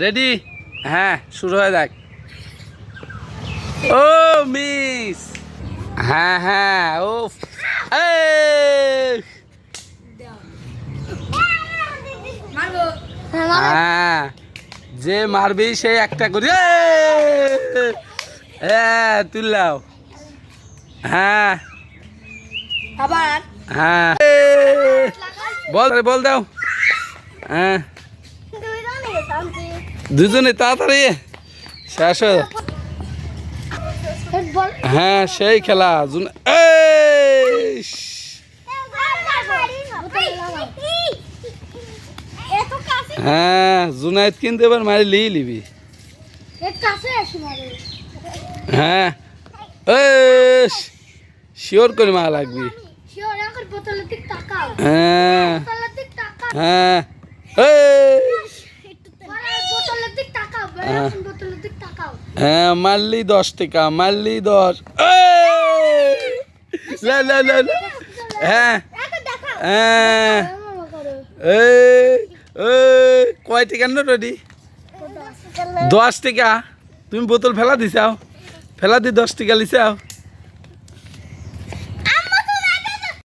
Ready হ্যাঁ শুরু হয়ে যাক। ও মিস হ্যাঁ হ্যাঁ ও হ্যাঁ যে মারবি সে একটা করি। হ্যাঁ তুললাও হ্যাঁ। আবার। হ্যাঁ। বল রে, বল দাও। হ্যাঁ। দুজনে তাড়াতাড়ি শেষ হয়ে হ্যাঁ সেই খেলা হ্যাঁ জুনাইদ কিন্তু এবার মারি লিয়ে লিবি। হ্যাঁ। শিওর করে মা লাগবি। হ্যাঁ। হ্যাঁ। হ্যাঁ। হ্যাঁ মারলি দশ টাকা মারলি দশ। হ্যাঁ। হ্যাঁ। কয় টাকা নো রেডি? দশ টাকা। তুমি বোতল ফেলা দিছাও। ফেলা দি দশ টাকা লিছাও।